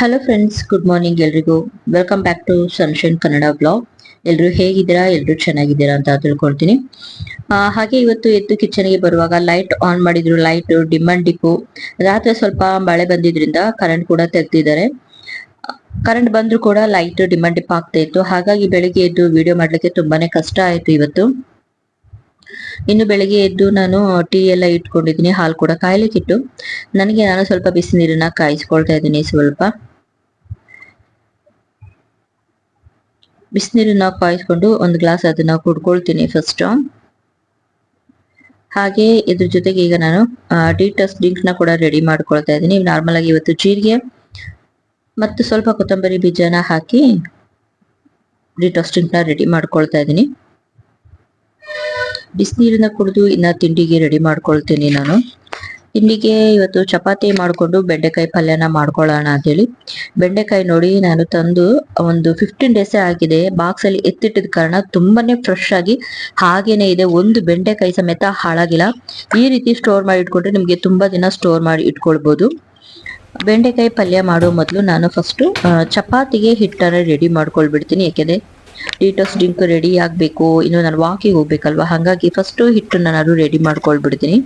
Hello friends good morning ಎಲ್ರಿಗೂ. Welcome back to Sunshine Kannada blog ಎಲ್ಲರೂ ಹೇಗಿದ್ದೀರಾ? ಎಲ್ಲರೂ ಚೆನ್ನಾಗಿದ್ದೀರಾ ಅಂತ ತಿಳ್ಕೊಳ್ತೀನಿ. ಹಾಗೆ ಇವತ್ತು ಎದ್ದು ಕಿಚನ್ಗೆ ಬರುವಾಗ ಲೈಟ್ ಆನ್ ಮಾಡಿದ್ರು ಲೈಟ್ ಡಿಮ್ ಅಂಡ್ ಡಿಪ್ಪು ರಾತ್ರಿ ಸ್ವಲ್ಪ ಮಳೆ ಬಂದಿದ್ರಿಂದ ಕರೆಂಟ್ ಕೂಡ ತೆಗ್ದಿದ್ದಾರೆ. ಕರೆಂಟ್ ಬಂದ್ರು ಕೂಡ ಲೈಟ್ ಡಿಮ್ ಅಂಡ್ ಡಿಪ್ ಆಗ್ತಾ ಇತ್ತು. ಹಾಗಾಗಿ ಬೆಳಿಗ್ಗೆ ಎದ್ದು ವಿಡಿಯೋ ಮಾಡಲಿಕ್ಕೆ ತುಂಬಾನೇ ಕಷ್ಟ ಆಯಿತು ಇವತ್ತು. ಇನ್ನು ಬೆಳಿಗ್ಗೆ ಎದ್ದು ನಾನು ಟೀ ಎಲ್ಲ ಇಟ್ಕೊಂಡಿದ್ದೀನಿ, ಹಾಲು ಕೂಡ ಕಾಯ್ಲಿಕ್ಕಿಟ್ಟು ನನಗೆ ನಾನು ಸ್ವಲ್ಪ ಬಿಸಿ ನೀರನ್ನ ಕಾಯಿಸ್ಕೊಳ್ತಾ ಇದ್ದೀನಿ ಸ್ವಲ್ಪ. ಬಿಸಿನೀರನ್ನ ಕಾಯಿಸ್ಕೊಂಡು ಒಂದು ಗ್ಲಾಸ್ ಅದನ್ನ ಕುಡ್ಕೊಳ್ತೀನಿ ಫಸ್ಟ್ ಹಾಗೆ ಇದ್ರ ಜೊತೆಗೆ ಈಗ ನಾನು ಡೀಟಸ್ನ ಕೂಡ ರೆಡಿ ಮಾಡ್ಕೊಳ್ತಾ ಇದ್ದೀನಿ. ನಾರ್ಮಲ್ ಆಗಿ ಇವತ್ತು ಜೀರಿಗೆ ಮತ್ತು ಸ್ವಲ್ಪ ಕೊತ್ತಂಬರಿ ಬೀಜನ ಹಾಕಿ ನ ರೆಡಿ ಮಾಡ್ಕೊಳ್ತಾ ಇದ್ದೀನಿ. ಬಿಸಿನೀರನ್ನ ಕುಡಿದು ಇನ್ನ ತಿಂಡಿಗೆ ರೆಡಿ ಮಾಡ್ಕೊಳ್ತೀನಿ ನಾನು. ತಿಂಡಿಗೆ ಇವತ್ತು ಚಪಾತಿ ಮಾಡಿಕೊಂಡು ಬೆಂಡೆಕಾಯಿ ಪಲ್ಯನ ಮಾಡ್ಕೊಳ್ಳೋಣ ಅಂತ ಹೇಳಿ ಬೆಂಡೆಕಾಯಿ ನೋಡಿ ನಾನು ತಂದು ಒಂದು ಫಿಫ್ಟೀನ್ ಡೇಸ್ ಆಗಿದೆ. ಬಾಕ್ಸ್ ಅಲ್ಲಿ ಎತ್ತಿಟ್ಟಿದ ಕಾರಣ ತುಂಬಾನೇ ಫ್ರೆಶ್ ಆಗಿ ಹಾಗೇನೆ ಇದೆ. ಒಂದು ಬೆಂಡೆಕಾಯಿ ಸಮೇತ ಹಾಳಾಗಿಲ್ಲ. ಈ ರೀತಿ ಸ್ಟೋರ್ ಮಾಡಿ ಇಟ್ಕೊಂಡ್ರೆ ನಿಮಗೆ ತುಂಬಾ ದಿನ ಸ್ಟೋರ್ ಮಾಡಿ ಇಟ್ಕೊಳ್ಬಹುದು ಬೆಂಡೆಕಾಯಿ ಪಲ್ಯ ಮಾಡೋ ಮೊದಲು ನಾನು ಫಸ್ಟ್ ಚಪಾತಿಗೆ ಹಿಟ್ಟನ್ನು ರೆಡಿ ಮಾಡ್ಕೊಳ್ಬಿಡ್ತೀನಿ. ಯಾಕೆಂದ್ರೆ ಡೀಟೋಸ್ ಡ್ರಿಂಕ್ ರೆಡಿ ಆಗಬೇಕು. ಇನ್ನು ನಾನು ವಾಕಿಗೆ ಹೋಗ್ಬೇಕಲ್ವಾ? ಹಾಗಾಗಿ ಫಸ್ಟು ಹಿಟ್ಟನ್ನು ನಾನು ರೆಡಿ ಮಾಡ್ಕೊಳ್ಬಿಡ್ತೀನಿ.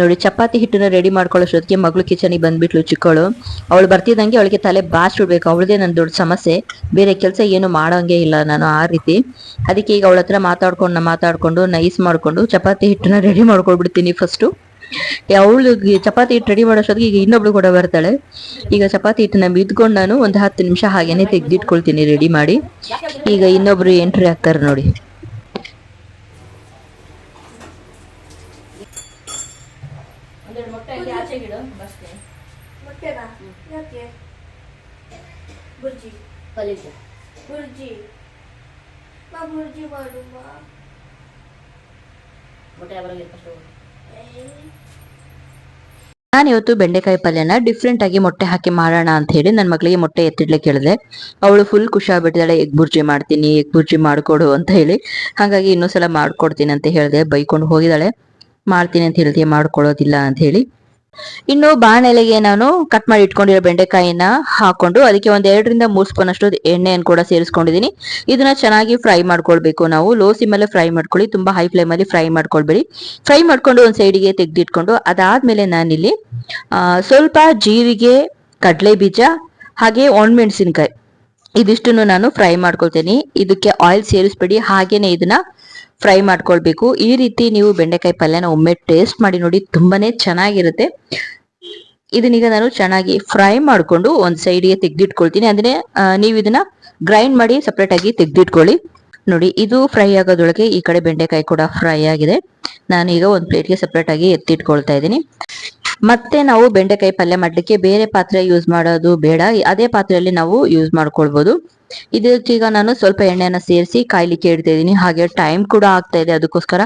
ನೋಡಿ, ಚಪಾತಿ ಹಿಟ್ಟನ್ನ ರೆಡಿ ಮಾಡ್ಕೊಳ್ಳೋಷ್ಟೊತ್ತಿಗೆ ಮಗಳು ಕಿಚನಿಗೆ ಬಂದ್ಬಿಟ್ಲು ಚಿಕ್ಕವಳು. ಅವಳು ಬರ್ತಿದ್ದಂಗೆ ಅವಳಿಗೆ ತಲೆ ಬಾಚ್ಬಿಡ್ಬೇಕು. ಅವಳದೇ ನನ್ನ ದೊಡ್ಡ ಸಮಸ್ಯೆ. ಬೇರೆ ಕೆಲಸ ಏನು ಮಾಡೋಂಗೆ ಇಲ್ಲ ನಾನು ಆ ರೀತಿ. ಅದಕ್ಕೆ ಈಗ ಅವಳ ಹತ್ರ ಮಾತಾಡ್ಕೊಂಡು ಮಾತಾಡ್ಕೊಂಡು ನೈಸ್ ಮಾಡ್ಕೊಂಡು ಚಪಾತಿ ಹಿಟ್ಟನ್ನ ರೆಡಿ ಮಾಡ್ಕೊಳ್ಬಿಡ್ತೀನಿ ಫಸ್ಟು ಅವಳು ಚಪಾತಿ ಹಿಟ್ಟು ರೆಡಿ ಮಾಡೋಷ್ಟೊತ್ತಿಗೆ ಈಗ ಇನ್ನೊಬ್ಳು ಕೂಡ ಬರ್ತಾಳೆ. ಈಗ ಚಪಾತಿ ಹಿಟ್ಟನ್ನ ಬಿದ್ಕೊಂಡು ನಾನು ಒಂದು ಹತ್ತು ನಿಮಿಷ ಹಾಗೇನೆ ತೆಗೆದಿಟ್ಕೊಳ್ತೀನಿ ರೆಡಿ ಮಾಡಿ. ಈಗ ಇನ್ನೊಬ್ರು ಎಂಟ್ರಿ ಆಗ್ತಾರೆ ನೋಡಿ. ಮೊಟ್ಟೆನಾ? ಯಾಕೆ? ಬುರ್ಜಿ ಬುರ್ಜಿ ಮಾ ಬುರ್ಜಿ ಮಾಡುಮ್ಮ ನಾನು ಇವತ್ತು ಬೆಂಡೆಕಾಯಿ ಪಲ್ಯನ ಡಿಫ್ರೆಂಟ್ ಆಗಿ ಮೊಟ್ಟೆ ಹಾಕಿ ಮಾಡೋಣ ಅಂತ ಹೇಳಿ ನನ್ನ ಮಗಳಿಗೆ ಮೊಟ್ಟೆ ಎತ್ತಿಡ್ಲಿಕ್ಕೆ ಹೇಳಿದೆ ಅವಳು ಫುಲ್ ಖುಷಿ ಆಗ್ಬಿಟ್ಟಿದ್ದಾಳೆ ಎಗ್ ಬುರ್ಜಿ ಮಾಡ್ತೀನಿ ಎಗ್ ಬುರ್ಜಿ ಮಾಡ್ಕೊಡು ಅಂತ ಹೇಳಿ. ಹಾಗಾಗಿ ಇನ್ನೊಂದ್ಸಲ ಮಾಡ್ಕೊಡ್ತೀನಿ ಅಂತ ಹೇಳಿದೆ ಬೈಕೊಂಡು ಹೋಗಿದ್ದಾಳೆ. ಮಾಡ್ತೀನಿ ಅಂತ ಹೇಳ್ತೀಯ ಮಾಡ್ಕೊಳ್ಳೋದಿಲ್ಲ ಅಂತ ಹೇಳಿ. ಇನ್ನು ಬಾಣಲೆಗೆ ನಾನು ಕಟ್ ಮಾಡಿ ಇಟ್ಕೊಂಡಿರೋ ಬೆಂಡೆಕಾಯಿನ ಹಾಕೊಂಡು ಅದಕ್ಕೆ ಒಂದ್ ಎರಡರಿಂದ ಮೂರ್ ಸ್ಪೂನ್ ಅಷ್ಟು ಎಣ್ಣೆಯನ್ನು ಕೂಡ ಸೇರಿಸ್ಕೊಂಡಿದೀನಿ ಇದನ್ನ ಚೆನ್ನಾಗಿ ಫ್ರೈ ಮಾಡ್ಕೊಳ್ಬೇಕು ನಾವು. ಲೋ ಸಿಮಲ್ಲೇ ಫ್ರೈ ಮಾಡ್ಕೊಳ್ಳಿ. ತುಂಬಾ ಹೈ ಫ್ಲೇಮ್ ಅಲ್ಲಿ ಫ್ರೈ ಮಾಡ್ಕೊಳ್ಬೇಡಿ. ಫ್ರೈ ಮಾಡ್ಕೊಂಡು ಒಂದ್ ಸೈಡಿಗೆ ತೆಗ್ದಿಟ್ಕೊಂಡು ಅದಾದ್ಮೇಲೆ ನಾನಿಲ್ಲಿ ಆ, ಸ್ವಲ್ಪ ಜೀರಿಗೆ ಕಡಲೆ ಬೀಜ ಹಾಗೆ ಒಣಮೆಣಸಿನ್ಕಾಯಿ. ಇದಿಷ್ಟನ್ನು ನಾನು ಫ್ರೈ ಮಾಡ್ಕೊಳ್ತೇನೆ. ಇದಕ್ಕೆ ಆಯಿಲ್ ಸೇರಿಸ್ಬೇಡಿ. ಹಾಗೇನೆ ಇದನ್ನ ಫ್ರೈ ಮಾಡ್ಕೊಳ್ಬೇಕು. ಈ ರೀತಿ ನೀವು ಬೆಂಡೆಕಾಯಿ ಪಲ್ಯನ ಒಮ್ಮೆ ಟೇಸ್ಟ್ ಮಾಡಿ ನೋಡಿ ತುಂಬಾನೇ ಚೆನ್ನಾಗಿರುತ್ತೆ. ಇದನ್ನೀಗ ನಾನು ಚೆನ್ನಾಗಿ ಫ್ರೈ ಮಾಡ್ಕೊಂಡು ಒಂದ್ ಸೈಡ್ಗೆ ತೆಗ್ದಿಟ್ಕೊಳ್ತೀನಿ. ಅಂದ್ರೆ ನೀವು ಇದನ್ನ ಗ್ರೈಂಡ್ ಮಾಡಿ ಸಪ್ರೇಟ್ ಆಗಿ ತೆಗ್ದಿಟ್ಕೊಳ್ಳಿ. ನೋಡಿ, ಇದು ಫ್ರೈ ಆಗೋದ್ರೊಳಗೆ ಈ ಕಡೆ ಬೆಂಡೆಕಾಯಿ ಕೂಡ ಫ್ರೈ ಆಗಿದೆ. ನಾನು ಈಗ ಒಂದು ಪ್ಲೇಟ್ಗೆ ಸಪ್ರೇಟ್ ಆಗಿ ಎತ್ತಿಟ್ಕೊಳ್ತಾ ಇದ್ದೀನಿ. ಮತ್ತೆ ನಾವು ಬೆಂಡೆಕಾಯಿ ಪಲ್ಯ ಮಾಡ್ಲಿಕ್ಕೆ ಬೇರೆ ಪಾತ್ರೆ ಯೂಸ್ ಮಾಡೋದು ಬೇಡ. ಅದೇ ಪಾತ್ರೆಯಲ್ಲಿ ನಾವು ಯೂಸ್ ಮಾಡ್ಕೊಳ್ಬಹುದು ಇದಕ್ಕೀಗ ನಾನು ಸ್ವಲ್ಪ ಎಣ್ಣೆನ ಸೇರಿಸಿ ಕಾಯ್ಲಿಕ್ಕೆ ಇಡ್ತಾ ಇದೀನಿ ಹಾಗೆ ಟೈಮ್ ಕೂಡ ಆಗ್ತಾ ಇದೆ. ಅದಕ್ಕೋಸ್ಕರ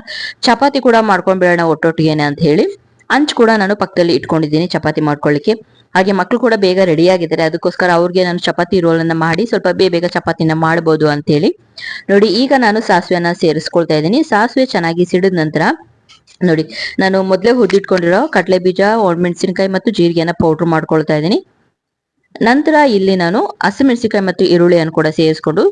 ಚಪಾತಿ ಕೂಡ ಮಾಡ್ಕೊಂಡ್ಬಿಡೋಣ ಒಟ್ಟೊಟ್ಟಿಗೆನೆ ಅಂತ ಹೇಳಿ ಅಂಚ್ ಕೂಡ ನಾನು ಪಕ್ಕದಲ್ಲಿ ಇಟ್ಕೊಂಡಿದ್ದೀನಿ ಚಪಾತಿ ಮಾಡ್ಕೊಳ್ಳಿಕ್ಕೆ. ಹಾಗೆ ಮಕ್ಕಳು ಕೂಡ ಬೇಗ ರೆಡಿ ಆಗಿದ್ದಾರೆ. ಅದಕ್ಕೋಸ್ಕರ ಅವ್ರಿಗೆ ನಾನು ಚಪಾತಿ ರೋಲ್ ಅನ್ನ ಮಾಡಿ ಸ್ವಲ್ಪ ಬೇಗ ಬೇಗ ಚಪಾತಿನ ಮಾಡ್ಬೋದು ಅಂತ ಹೇಳಿ. ನೋಡಿ, ಈಗ ನಾನು ಸಾಸಿವೆನ ಸೇರಿಸ್ಕೊಳ್ತಾ ಇದ್ದೀನಿ. ಸಾಸಿವೆ ಚೆನ್ನಾಗಿ ಸಿಡಿದ ನಂತರ ನೋಡಿ, ನಾನು ಮೊದಲೇ ಹುರಿದಿಟ್ಕೊಂಡಿರೋ ಕಡಲೆ ಬೀಜ ಒಣಮೆಣಸಿನಕಾಯಿ ಮತ್ತು ಜೀರಿಗೆನ ಪೌಡರ್ ಮಾಡ್ಕೊಳ್ತಾ ಇದ್ದೀನಿ. ನಂತರ ಇಲ್ಲಿ ನಾನು ಹಸಿಮೆಣಸಿನಕಾಯಿ ಮತ್ತು ಈರುಳ್ಳಿಯನ್ನು ಕೂಡ ಸೇರಿಸ್ಕೊಂಡು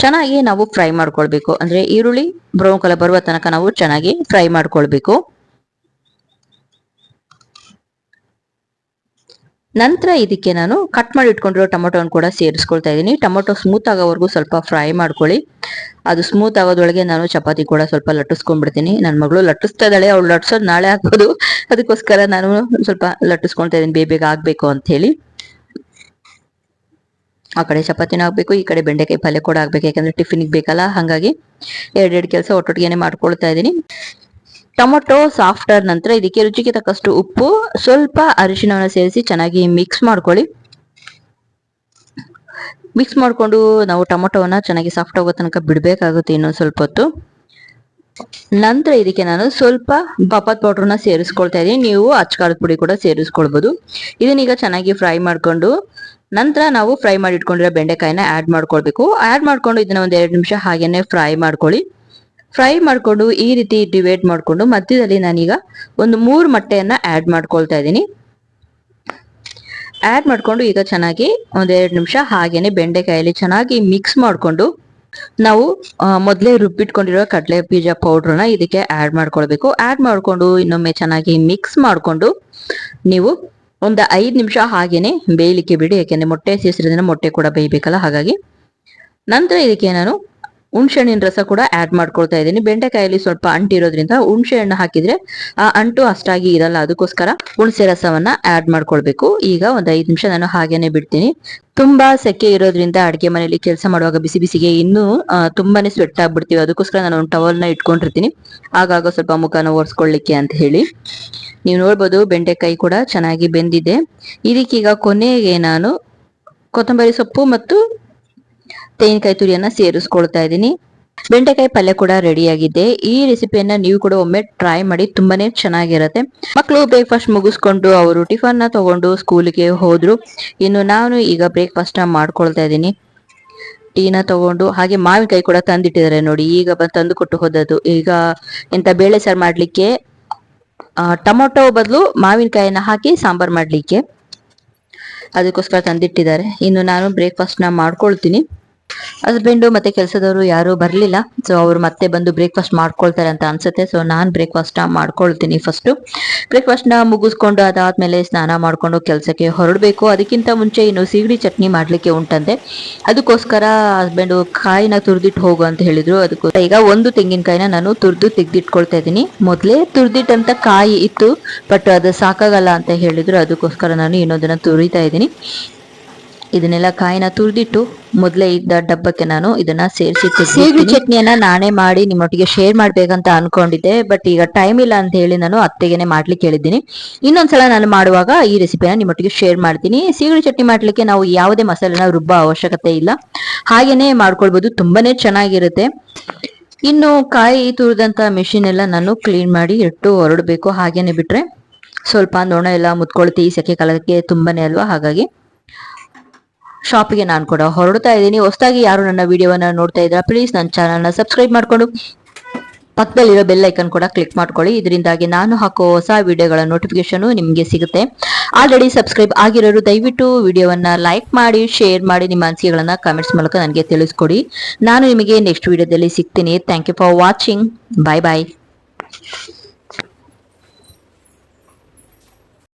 ಚೆನ್ನಾಗಿ ನಾವು ಫ್ರೈ ಮಾಡ್ಕೊಳ್ಬೇಕು. ಅಂದ್ರೆ ಈರುಳ್ಳಿ, ಬ್ರೌನ್ ಕಲರ್ ಬರುವ ತನಕ ನಾವು ಚೆನ್ನಾಗಿ ಫ್ರೈ ಮಾಡ್ಕೊಳ್ಬೇಕು. ನಂತರ ಇದಕ್ಕೆ ನಾನು ಕಟ್ ಮಾಡಿ ಇಟ್ಕೊಂಡಿರೋ ಟೊಮೊಟೊವನ್ನು ಕೂಡ ಸೇರಿಸ್ಕೊಳ್ತಾ ಇದ್ದೀನಿ. ಟೊಮೊಟೊ ಸ್ಮೂತ್ ಆಗೋವರೆಗೂ ಸ್ವಲ್ಪ ಫ್ರೈ ಮಾಡ್ಕೊಳ್ಳಿ. ಅದು ಸ್ಮೂತ್ ಆಗೋದ್ರೊಳಗೆ ನಾನು ಚಪಾತಿ ಕೂಡ ಸ್ವಲ್ಪ ಲಟ್ಟಿಸ್ಕೊಂಡ್ಬಿಡ್ತೀನಿ. ನನ್ನ ಮಗಳು ಲಟ್ಟಿಸ್ತಾ ಇದ್ದಾಳೆ ಅವಳು ಲಟ್ಸೋದು ನಾಳೆ ಆಗ್ಬೋದು. ಅದಕ್ಕೋಸ್ಕರ ನಾನು ಸ್ವಲ್ಪ ಲಟ್ಟಿಸ್ಕೊಳ್ತಾ ಇದ್ದೀನಿ ಬೇಗ ಆಗ್ಬೇಕು ಅಂತ ಹೇಳಿ. ಆ ಕಡೆ ಚಪಾತಿನೂ ಆಗ್ಬೇಕು, ಈ ಕಡೆ ಬೆಂಡೆಕಾಯಿ ಪಲ್ಯ ಕೂಡ ಆಗ್ಬೇಕು. ಯಾಕಂದ್ರೆ ಟಿಫಿನಿಗೆ ಬೇಕಲ್ಲ, ಹಾಗಾಗಿ ಎರಡೆರಡು ಕೆಲಸ ಒಟ್ಟೊಟ್ಟಿಗೆನೆ ಮಾಡ್ಕೊಳ್ತಾ ಇದ್ದೀನಿ. ಟೊಮೊಟೊ ಸಾಫ್ಟ್ ಆದ ನಂತರ ಇದಕ್ಕೆ ರುಚಿಗೆ ತಕ್ಕಷ್ಟು ಉಪ್ಪು, ಸ್ವಲ್ಪ ಅರಿಶಿಣವನ್ನು ಸೇರಿಸಿ ಚೆನ್ನಾಗಿ ಮಿಕ್ಸ್ ಮಾಡ್ಕೊಳ್ಳಿ. ಮಿಕ್ಸ್ ಮಾಡ್ಕೊಂಡು ನಾವು ಟೊಮೊಟೊವನ್ನ ಚೆನ್ನಾಗಿ ಸಾಫ್ಟ್ ಆಗೋ ತನಕ ಬಿಡಬೇಕಾಗುತ್ತೆ ಇನ್ನೊಂದು ಸ್ವಲ್ಪ ಹೊತ್ತು. ನಂತರ ಇದಕ್ಕೆ ನಾನು ಸ್ವಲ್ಪ ಬಪ್ಪತ್ ಪೌಡರ್ನ ಸೇರಿಸ್ಕೊಳ್ತಾ ಇದ್ದೀನಿ. ನೀವು ಅಚ್ಕಾರದ ಪುಡಿ ಕೂಡ ಸೇರಿಸ್ಕೊಳ್ಬೋದು. ಇದನ್ನೀಗ ಚೆನ್ನಾಗಿ ಫ್ರೈ ಮಾಡ್ಕೊಂಡು ನಂತರ ನಾವು ಫ್ರೈ ಮಾಡಿ ಇಟ್ಕೊಂಡಿರೋ ಬೆಂಡೆಕಾಯಿನ ಆಡ್ ಮಾಡ್ಕೊಳ್ಬೇಕು. ಆಡ್ ಮಾಡ್ಕೊಂಡು ಇದನ್ನ ಒಂದು ಎರಡು ನಿಮಿಷ ಹಾಗೇನೆ ಫ್ರೈ ಮಾಡ್ಕೊಳ್ಳಿ. ಫ್ರೈ ಮಾಡಿಕೊಂಡು ಈ ರೀತಿ ಡಿವೈಡ್ ಮಾಡಿಕೊಂಡು ಮಧ್ಯದಲ್ಲಿ ನಾನೀಗ ಒಂದು ಮೂರು ಮೊಟ್ಟೆಯನ್ನು ಆ್ಯಡ್ ಮಾಡ್ಕೊಳ್ತಾ ಇದ್ದೀನಿ. ಆ್ಯಡ್ ಮಾಡಿಕೊಂಡು ಈಗ ಚೆನ್ನಾಗಿ ಒಂದೆರಡು ನಿಮಿಷ ಹಾಗೇನೆ ಬೆಂಡೆಕಾಯಲ್ಲಿ ಚೆನ್ನಾಗಿ ಮಿಕ್ಸ್ ಮಾಡಿಕೊಂಡು ನಾವು ಮೊದಲೇ ರುಬ್ಬಿಟ್ಕೊಂಡಿರೋ ಕಡಲೆ ಬೀಜ ಪೌಡ್ರನ್ನ ಇದಕ್ಕೆ ಆ್ಯಡ್ ಮಾಡ್ಕೊಳ್ಬೇಕು. ಆ್ಯಡ್ ಮಾಡಿಕೊಂಡು ಇನ್ನೊಮ್ಮೆ ಚೆನ್ನಾಗಿ ಮಿಕ್ಸ್ ಮಾಡಿಕೊಂಡು ನೀವು ಒಂದು ಐದು ನಿಮಿಷ ಹಾಗೇನೆ ಬೇಯಲಿಕ್ಕೆ ಬಿಡಿ, ಯಾಕೆಂದ್ರೆ ಮೊಟ್ಟೆ ಸೇರಿಸಿದ್ರೆ ಮೊಟ್ಟೆ ಕೂಡ ಬೇಯಬೇಕಲ್ಲ, ಹಾಗಾಗಿ. ನಂತರ ಇದಕ್ಕೆ ನಾನು ಹುಣಸೆ ಹಣ್ಣಿನ ರಸ ಕೂಡ ಆಡ್ ಮಾಡ್ಕೊಳ್ತಾ ಇದ್ದೀನಿ. ಬೆಂಡೆಕಾಯಲ್ಲಿ ಸ್ವಲ್ಪ ಅಂಟಿರೋದ್ರಿಂದ ಹುಣಸೆ ಹಣ್ಣು ಹಾಕಿದ್ರೆ ಆ ಅಂಟು ಅಷ್ಟಾಗಿ ಇರಲ್ಲ. ಅದಕ್ಕೋಸ್ಕರ ಹುಣಸೆ ರಸವನ್ನ ಆಡ್ ಮಾಡ್ಕೊಳ್ಬೇಕು. ಈಗ ಒಂದು ಐದು ನಿಮಿಷ ನಾನು ಹಾಗೇನೆ ಬಿಡ್ತೀನಿ. ತುಂಬಾ ಸೆಕೆ ಇರೋದ್ರಿಂದ ಅಡುಗೆ ಮನೆಯಲ್ಲಿ ಕೆಲಸ ಮಾಡುವಾಗ ಬಿಸಿ ಬಿಸಿಗೆ ಇನ್ನೂ ತುಂಬಾನೇ ಸ್ವೆಟ್ ಆಗ್ಬಿಡ್ತೀವಿ. ಅದಕ್ಕೋಸ್ಕರ ನಾನು ಒಂದು ಟವಲ್ನ ಇಟ್ಕೊಂಡಿರ್ತೀನಿ. ಆಗಾಗ ಸ್ವಲ್ಪ ಮುಖನ ಒರೆಸ್ಕೊಳ್ಳಿಕ್ಕೆ ಅಂತ ಹೇಳಿ. ನೀವು ನೋಡ್ಬೋದು ಬೆಂಡೆಕಾಯಿ ಕೂಡ ಚೆನ್ನಾಗಿ ಬೆಂದಿದೆ. ಇದಕ್ಕೀಗ ಕೊನೆಗೆ ನಾನು ಕೊತ್ತಂಬರಿ ಸೊಪ್ಪು ಮತ್ತು ತೆಂಗಿನಕಾಯಿ ತುರಿಯನ್ನ ಸೇರಿಸ್ಕೊಳ್ತಾ ಇದ್ದೀನಿ. ಬೆಂಡೆಕಾಯಿ ಪಲ್ಯ ಕೂಡ ರೆಡಿ ಆಗಿದೆ ಈ ರೆಸಿಪಿಯನ್ನ ನೀವು ಕೂಡ ಒಮ್ಮೆ ಟ್ರೈ ಮಾಡಿ ತುಂಬಾನೇ ಚೆನ್ನಾಗಿರುತ್ತೆ. ಮಕ್ಕಳು ಬ್ರೇಕ್ಫಾಸ್ಟ್ ಮುಗಿಸ್ಕೊಂಡು ಅವರು ಟಿಫನ್ನ ತಗೊಂಡು ಸ್ಕೂಲ್ಗೆ ಹೋದ್ರು. ಇನ್ನು ನಾನು ಈಗ ಬ್ರೇಕ್ಫಾಸ್ಟ್ನ ಮಾಡ್ಕೊಳ್ತಾ ಇದ್ದೀನಿ. ಟೀನ ತಗೊಂಡು ಹಾಗೆ ಮಾವಿನಕಾಯಿ ಕೂಡ ತಂದಿಟ್ಟಿದ್ದಾರೆ ನೋಡಿ. ಈಗ ತಂದು ಕೊಟ್ಟು ಹೋದದ್ದು. ಈಗ ಎಂತ ಬೇಳೆ ಸಾರು ಮಾಡ್ಲಿಕ್ಕೆ ಟೊಮೊಟೊ ಬದಲು ಮಾವಿನಕಾಯಿನ ಹಾಕಿ ಸಾಂಬಾರ್ ಮಾಡ್ಲಿಕ್ಕೆ. ಅದಕ್ಕೋಸ್ಕರ ತಂದಿಟ್ಟಿದ್ದಾರೆ. ಇನ್ನು ನಾನು ಬ್ರೇಕ್ಫಾಸ್ಟ್ನ ಮಾಡ್ಕೊಳ್ತೀನಿ. ಹಸ್ಬೆಂಡು ಮತ್ತೆ ಕೆಲಸದವರು ಯಾರು ಬರಲಿಲ್ಲ. ಸೊ ಅವರು ಮತ್ತೆ ಬಂದು ಬ್ರೇಕ್ಫಾಸ್ಟ್ ಮಾಡ್ಕೊಳ್ತಾರೆ ಅಂತ ಅನ್ಸುತ್ತೆ. ಸೊ ನಾನು ಬ್ರೇಕ್ಫಾಸ್ಟ್ನ ಮಾಡ್ಕೊಳ್ತೀನಿ ಫಸ್ಟು ಬ್ರೇಕ್ಫಾಸ್ಟ್ನ ಮುಗಿಸ್ಕೊಂಡು ಅದಾದ್ಮೇಲೆ ಸ್ನಾನ ಮಾಡ್ಕೊಂಡು ಕೆಲಸಕ್ಕೆ ಹೊರಡಬೇಕು. ಅದಕ್ಕಿಂತ ಮುಂಚೆ ಇನ್ನು ಸಿಗಡಿ ಚಟ್ನಿ ಮಾಡ್ಲಿಕ್ಕೆ ಉಂಟಂತೆ. ಅದಕ್ಕೋಸ್ಕರ ಹಸ್ಬೆಂಡು ಕಾಯಿನ ತುರ್ದಿಟ್ಟು ಹೋಗು ಅಂತ ಹೇಳಿದ್ರು. ಅದಕ್ಕೋಸ್ಕರ ಈಗ ಒಂದು ತೆಂಗಿನಕಾಯಿನ ನಾನು ತುರಿದು ತೆಗೆದಿಟ್ಕೊಳ್ತಾ ಇದ್ದೀನಿ. ಮೊದಲೇ ತುರ್ದಿಟ್ಟಂತ ಕಾಯಿ ಇತ್ತು ಬಟ್ ಅದು ಸಾಕಾಗಲ್ಲ ಅಂತ ಹೇಳಿದ್ರು. ಅದಕ್ಕೋಸ್ಕರ ನಾನು ಇನ್ನೊಂದನ್ನ ತುರಿತಾ ಇದ್ದೀನಿ. ಇದನ್ನೆಲ್ಲ ಕಾಯಿನ ತುರಿದಿಟ್ಟು ಮೊದಲೇ ಇದ್ದ ಡಬ್ಬಕ್ಕೆ ನಾನು ಇದನ್ನ ಸೇರಿಸಿ ಸೀಗಡಿ ಚಟ್ನಿಯನ್ನ ನಾನೇ ಮಾಡಿ ನಿಮ್ಮೊಟ್ಟಿಗೆ ಶೇರ್ ಮಾಡ್ಬೇಕಂತ ಅನ್ಕೊಂಡಿದ್ದೆ ಬಟ್ ಈಗ ಟೈಮ್ ಇಲ್ಲ ಅಂತ ಹೇಳಿ ನಾನು ಅತ್ತೆಗೆನೆ ಮಾಡ್ಲಿಕ್ಕೆ ಹೇಳಿದ್ದೀನಿ ಇನ್ನೊಂದ್ಸಲ ನಾನು ಮಾಡುವಾಗ ಈ ರೆಸಿಪಿನ ನಿಮ್ಮೊಟ್ಟಿಗೆ ಶೇರ್ ಮಾಡ್ತೀನಿ. ಸೀಗಡಿ ಚಟ್ನಿ ಮಾಡ್ಲಿಕ್ಕೆ ನಾವು ಯಾವುದೇ ಮಸಾಲೆನ ರುಬ್ಬ ಅವಶ್ಯಕತೆ ಇಲ್ಲ. ಹಾಗೇನೆ ಮಾಡ್ಕೊಳ್ಬಹುದು ತುಂಬಾನೇ ಚೆನ್ನಾಗಿರುತ್ತೆ. ಇನ್ನು ಕಾಯಿ ತುರಿದಂತ ಮೆಷಿನ್ ಎಲ್ಲ ನಾನು ಕ್ಲೀನ್ ಮಾಡಿ ಇಟ್ಟು ಹೊರಡಬೇಕು, ಹಾಗೇನೆ ಬಿಟ್ರೆ ಸ್ವಲ್ಪ ನೊಣ ಎಲ್ಲ ಮುತ್ಕೊಳ್ತಿ ಈ ಸೆಕೆ ಕಾಲಕ್ಕೆ ತುಂಬಾನೇ ಅಲ್ವಾ? ಹಾಗಾಗಿ ಶಾಪಿಗೆ ನಾನು ಕೂಡ ಹೊರಡ್ತಾ ಇದ್ದೀನಿ. ಹೊಸದಾಗಿ ಯಾರು ನನ್ನ ವಿಡಿಯೋವನ್ನ ನೋಡ್ತಾ ಇದ್ರ ಪ್ಲೀಸ್ ನನ್ನ ಚಾನಲ್ನ ಸಬ್ಸ್ಕ್ರೈಬ್ ಮಾಡ್ಕೊಂಡು ಪಕ್ಕದಲ್ಲಿರೋ ಬೆಲ್ ಐಕನ್ ಕೂಡ ಕ್ಲಿಕ್ ಮಾಡ್ಕೊಳ್ಳಿ. ಇದರಿಂದಾಗಿ ನಾನು ಹಾಕೋ ಹೊಸ ವಿಡಿಯೋಗಳ ನೋಟಿಫಿಕೇಶನ್ ನಿಮಗೆ ಸಿಗುತ್ತೆ. ಆಲ್ರೆಡಿ ಸಬ್ಸ್ಕ್ರೈಬ್ ಆಗಿರೋರು ದಯವಿಟ್ಟು ವಿಡಿಯೋವನ್ನ ಲೈಕ್ ಮಾಡಿ ಶೇರ್ ಮಾಡಿ, ನಿಮ್ಮ ಅನಿಸಿಕೆಗಳನ್ನ ಕಮೆಂಟ್ಸ್ ಮೂಲಕ ನನಗೆ ತಿಳಿಸ್ಕೊಡಿ. ನಾನು ನಿಮಗೆ ನೆಕ್ಸ್ಟ್ ವಿಡಿಯೋದಲ್ಲಿ ಸಿಗ್ತೀನಿ. Thank you for watching bye bye